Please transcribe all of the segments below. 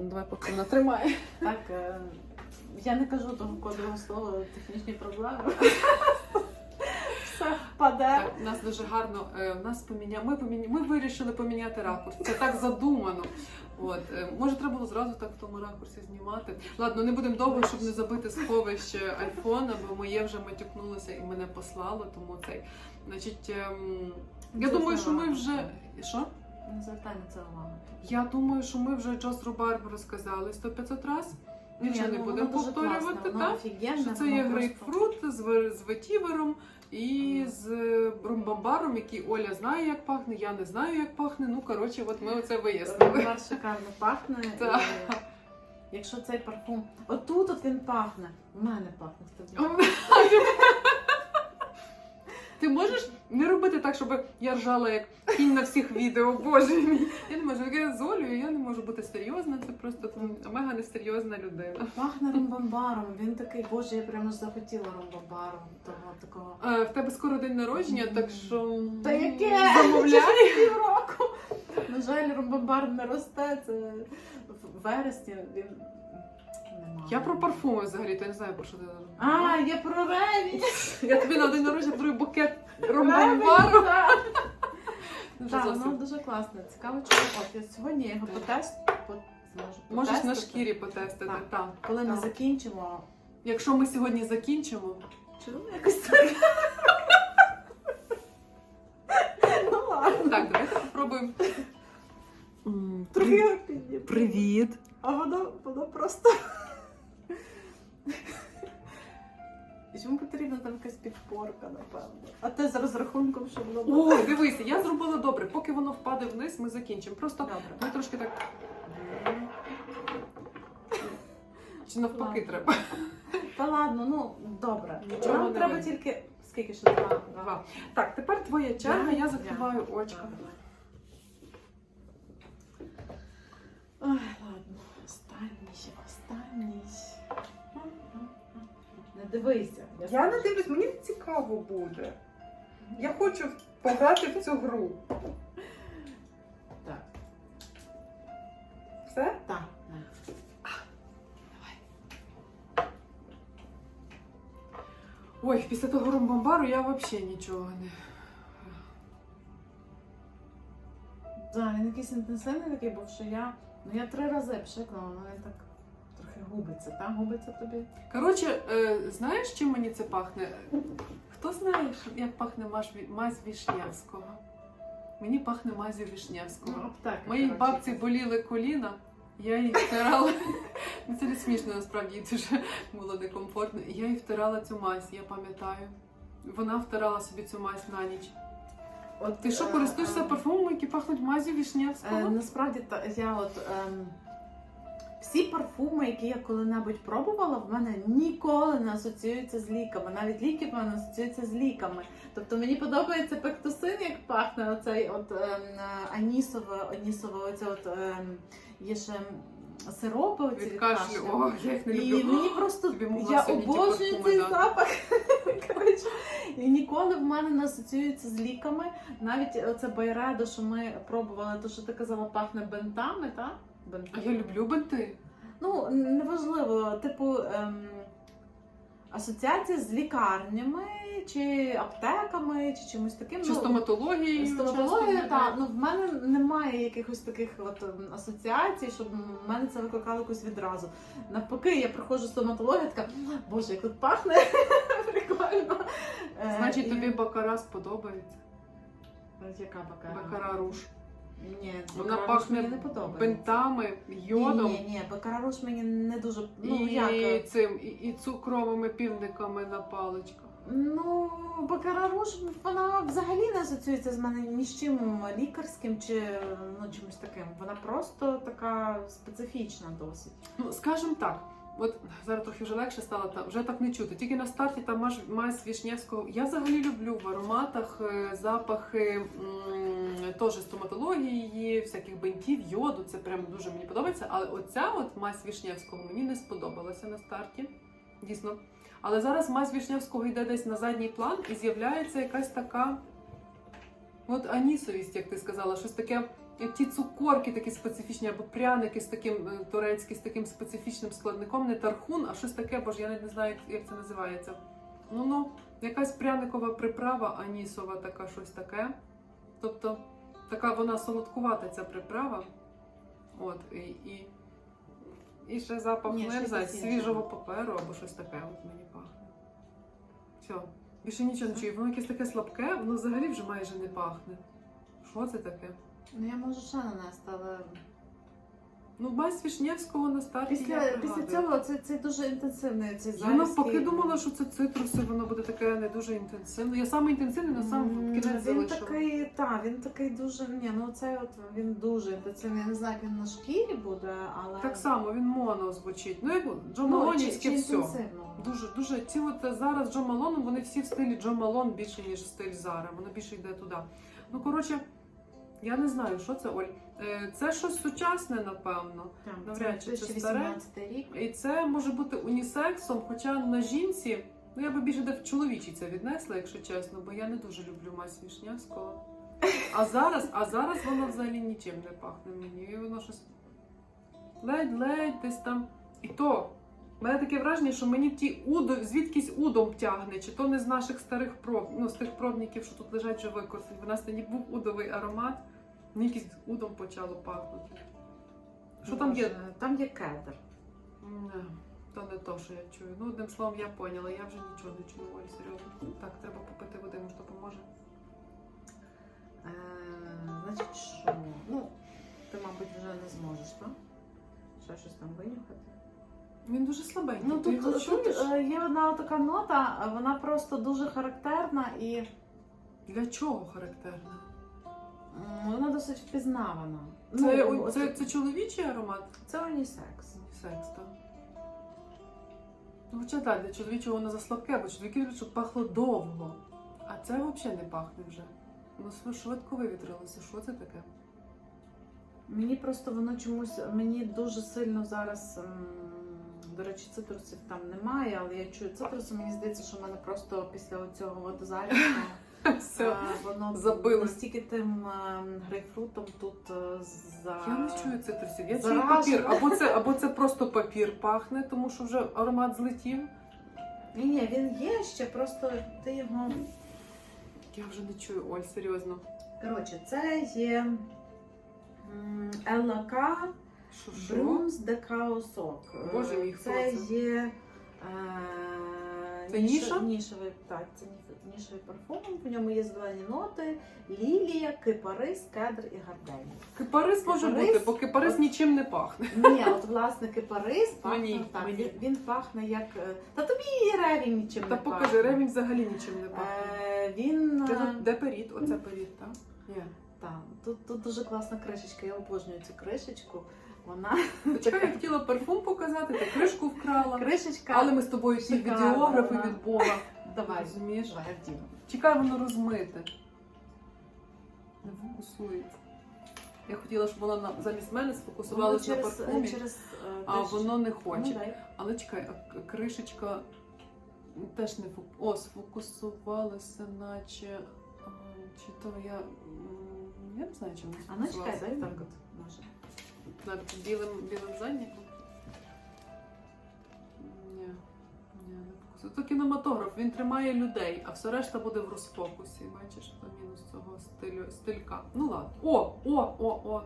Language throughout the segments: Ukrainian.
Давай поки вона тримає. Так, е, я не кажу того кодового слова технічні проблеми. Все впаде. Так, у нас дуже гарно. е, У нас поміня... ми, поміня... ми вирішили поміняти ракурс. Це так задумано. От е, може, треба було зразу так в тому ракурсі знімати. Ладно, не будемо довго, щоб не забити сховище айфона, бо моє вже матюкнулося і мене послало, тому цей. Значить, ем, я Це думаю, що ми вже. Що? Не звертай на це увагу. Я думаю, що ми вже Джос Рубарбу розказали 100-500 раз. Нічого не ну, будемо воно дуже повторювати, класне, воно так? офігенне, Що це воно є просто- грейпфрут з, ве- з ветівером і з ромбамбаром, який Оля знає, як пахне, я не знаю, як пахне. Ну, коротше, от ми оце вияснили. Ромбар шикарно пахне. Так. і Якщо цей парфум. Отут от він пахне. У мене пахне в тобі. Ти можеш не робити так, щоб я ржала як кінь на всіх відео, боже мій. Я не можу. Я з Олею, я не можу бути серйозна. Це просто мега несерйозна людина. Пахне ромбамбаром. Він такий, боже, я прямо захотіла ромбамбаром. Того такого. Е, В тебе скоро день народження, так що Та яке? замовляй. Півроку. На жаль, ромбамбар не росте. Це в вересні він. Я про парфуми взагалі, то я не знаю про що ти. А, я про реві. Я тобі на день народження подарую букет ромбамбару. Так, зовсім. воно дуже класне. Цікаво, чи от я сьогодні я його потест, по- Можеш на шкірі потестити. Так. Так. Коли ми закінчимо. Якщо ми сьогодні закінчимо, Чи воно якось так? Ну ладно. так, давайте спробуємо. Привіт. А воно, воно просто. І Чому потрібна там якась підпорка, напевно? А ти з розрахунком, щоб воно було. О, дивися, я зробила добре. Поки воно впаде вниз, ми закінчимо. Просто Добре. ми трошки так. Чи навпаки Ладно. треба? Та ладно, ну добре. Нічого Нам не треба видно. тільки. Скільки ще два? Два. Так, тепер твоя черга, Я? закриваю Я. очко. Ой, ладно. Останній останній. Дивися. Я не дивлюсь, мені цікаво буде. Я хочу пограти в цю гру. Так. Все? Так. Ой, після того ромбамбару я взагалі нічого не. Так, він якийсь інтенсивний такий був, що я. Ну я три рази пшикнула, але він так трохи губиться, так? Губиться тобі. Коротше, е, знаєш, чим мені це пахне? Хто знає, як пахне мазь, мазь Вішнєвського? Мені пахне мазю Вішнєвського. аптека. Моїй коротше. бабці боліли коліна, я їй втирала. Ну, Це не смішно, насправді їй дуже було некомфортно. І я їй втирала цю мазь, я пам'ятаю. Вона втирала собі цю мазь на ніч. От, Ти що, е, користуєшся е, парфумами, які пахнуть мазю Е, насправді та я от ем, всі парфуми, які я коли-небудь пробувала, в мене ніколи не асоціюються з ліками. Навіть ліки в мене асоціюються з ліками. Тобто мені подобається пектосин, як пахне оцей от ем, анісове, анісове, оце от ем, є ще сиропи оці Від кашлю. О, я їх не І мені просто Тобі могла я сьогодні ті обожнюю парфуми цей дати. запах. Коротше, і ніколи в мене не асоціюється з ліками. Навіть оце байредо, що ми пробували, то що ти казала, пахне бентами, так? А я люблю бенти. Ну, неважливо, типу ем, асоціація з лікарнями, чи аптеками, чи чимось таким. Чи Ну, стоматологією. Стоматологія, часто так. Ну в мене немає якихось таких от ем, асоціацій, щоб в мене це викликало якусь відразу. Навпаки, я проходжу стоматологію, така боже, як тут пахне прикольно. Е, Значить, тобі бакара сподобається. яка бакара? Бакара руш. Ні, Вона пахне мені не подобається. Бентами, йодом Ні, ні, бакара руш мені не дуже. Ну і як? цим, і, і цукровими півниками на паличках. Ну, бакара руш, вона взагалі не асоціюється з мене ні з чим лікарським чи ну, чимось таким. Вона просто така специфічна досить. Ну, скажімо так, от зараз трохи вже легше стало, та вже так не чути. Тільки на старті там маж, мазь Вішнєвського. Я взагалі люблю в ароматах е, запахи м, теж стоматології, всяких бентів, йоду. Це прям дуже мені подобається. Але оця от мазь Вішнєвського мені не сподобалася на старті. Дійсно. Але зараз мазь Вішнєвського йде десь на задній план і з'являється якась така от анісовість, як ти сказала, щось таке як ті цукорки такі специфічні, або пряники з таким е, турецькі, з таким специфічним складником, не тархун, а щось таке, бо ж я навіть не знаю, як це називається. Ну ну, якась пряникова приправа, анісова, така щось таке. Тобто, така вона солодкувата ця приправа. От, і, і, і ще запах, щось свіжого паперу або щось таке от мені пахне. Все. Більше нічого не чую. Воно якесь таке слабке, воно взагалі вже майже не пахне. Що це таке? Ну я можу ще нанести, але Ну, мазь Вішнєвського на старті. я після, пригадую. після цього це, це дуже інтенсивний цей Я залізкий. навпаки думала, що це цитруси, воно буде таке не дуже інтенсивне. Я саме інтенсивне на сам кінець Він залишила. такий, та, він такий дуже. Ні, ну цей от він дуже інтенсивний. Я не знаю, як він на шкірі буде, але Так само він моно звучить. Ну, як Джо ну, Малонівське все. інтенсивно. Дуже, дуже ці от зараз Джо Малону, вони всі в стилі Джо Малон більше, ніж стиль Зара. Воно більше йде туди. Ну, коротше, я не знаю, що це, Оль. Е, Це щось сучасне, напевно. Там, Навряд чи це 2018 рік. І це може бути унісексом, хоча на жінці, ну я би більше де в чоловічі це віднесла, якщо чесно, бо я не дуже люблю мазь Вішнявського. А зараз, а зараз воно взагалі нічим не пахне мені. І воно щось ледь-ледь десь там. І то. В мене таке враження, що мені ті удо, звідкись удом тягне, чи то не з наших старих проб, ну, з тих пробників, що тут лежать вже використані. В нас тоді був удовий аромат, мені якийсь удом почало пахнути. Що там є? Там є кедр. Не, то не то, що я чую. Ну, одним словом, я поняла, я вже нічого не чую, Оль, серйозно. Так, треба попити води, може допоможе. Е, значить, що? Ну, ти, мабуть, вже не зможеш, так? Ще щось там винюхати. Він дуже слабенький. Ну тут, його тут е, є одна така нота, вона просто дуже характерна і Для чого характерно? м, вона досить впізнавана. Це, ну, о- це, це чоловічий аромат? це унісекс. Секс, так. Ну, хоча так, для чоловічого воно заслабке, бо чоловіки люблять, щоб пахло довго. А це взагалі не пахне вже. Ну, св- швидко вивітрилося. Що це таке? Мені просто воно чомусь мені дуже сильно зараз. м, До речі, цитрусів там немає, але я чую цитруси. Мені здається, що в мене просто після цього водозалізу Все. воно забило. настільки тим е, грейпфрутом тут е, за Я не чую цитрусів. Я чую папір. Або це, або це просто папір пахне, тому що вже аромат злетів. Ні, ні, він є ще, просто ти його. Я вже не чую, Оль, серйозно. Коротше, це є Елака? Брумс де Каосок. Боже мій, хто це це? є. Е, Це ніша? Нішевий, так, це ні- нішевий парфум. В ньому є зелені ноти, лілія, кипарис, кедр і гарденія. Кипарис може Кипарис? бути, бо кипарис От. нічим не пахне. Ні, от власне кипарис пахне Мені, так. мені. Він, він пахне як. е, Та тобі і ревінь нічим Та не покажи, пахне. ревінь взагалі нічим не пахне. Е, він. Де, е, тут- де періт? Оце періт, так? Ні. Так, тут, тут дуже класна кришечка. Я обожнюю цю кришечку. Вона Чекай, я хотіла парфум показати, ти кришку вкрала. кришечка. Але ми з тобою ті Шикарна відеографи від Бога. давай, Розумієш? давай, я вдіну. Чекай, воно розмите. Не фокусується. Я хотіла, щоб воно на- замість мене сфокусувалося на парфумі, через, е, а десь- воно не Ну, хоче. дай. Але чекай, а к- кришечка теж не фок... О, сфокусувалася, наче. а, Чи то я. м, Я не знаю, чому А ну чекай, дай так от. Може. Навіть білим, білим задніком. Ні, ні, не фокусує. То кінематограф, він тримає людей, а все решта буде в розфокусі. Бачиш, то мінус цього стилю, стилька. Ну ладно. О, о, о, о.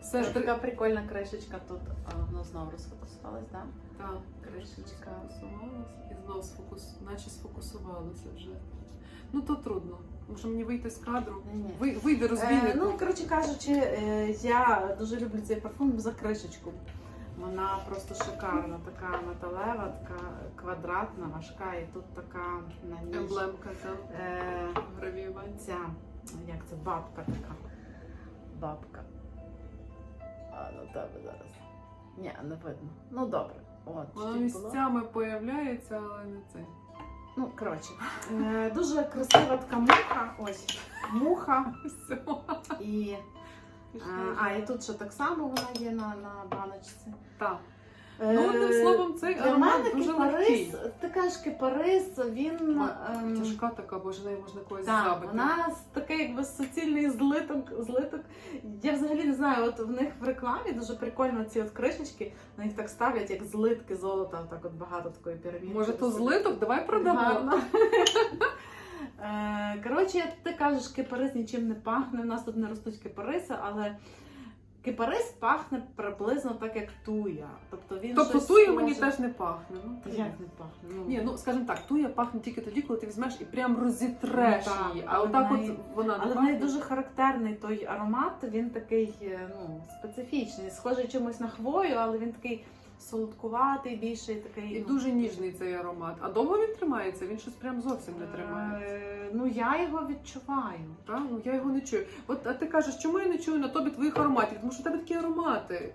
Все ж така прикольна кришечка тут. Воно знову розфокусувалась, так? Так, Кришечка. сфокусувалася і знову сфокус, наче сфокусувалася вже. Ну то трудно. Може мені вийти з кадру. Ви, вийде розбійник. Е, ну, коротше кажучи, е, я дуже люблю цей парфум за кришечку. Вона просто шикарна, така металева, така квадратна, важка, і тут така на ній. Емблемка там Е, гравіювання. ця, як це, бабка така. Бабка. А на тебе зараз. Ні, не видно. Ну добре. От, Вона місцями появляється, але не це. Ну, коротше, е, дуже красива така муха. Ось муха. Все. І, е, а, і тут ще так само вона є на, на баночці. Так. Ну, одним Е, словом, цей Для аромат мене дуже кипарис, легкий. ти кажеш кипарис, він ем, Тяжка така, боже, неї можна когось так, забити. вона з- такий якби суцільний злиток, злиток. Я взагалі не знаю, от в них в рекламі дуже прикольно ці от кришечки, на них так ставлять, як злитки золота, так от багато такої піраміди. Може, то злиток? Давай продамо. Гарно. Е, Коротше, ти кажеш, кипарис нічим не пахне. У нас тут не ростуть кипариси, але кипарис пахне приблизно так, як туя. Тобто він Тобто щось туя мені схоже. теж не пахне. Ну, Як не пахне? Ну, Ні, ну скажімо так, туя пахне тільки тоді, коли ти візьмеш і прям розітреш Ну, так, її. А але отак в от неї- вона не Але в неї пахне. дуже характерний той аромат, він такий е, ну, специфічний, схожий чимось на хвою, але він такий солодкуватий, більше такий. І ну, дуже ніжний цей аромат. А довго він тримається? Він щось прям зовсім не тримається. Е, Ну я його відчуваю. Та? Ну я його не чую. От а ти кажеш, чому я не чую на тобі твоїх ароматів? Тому що в тебе такі аромати.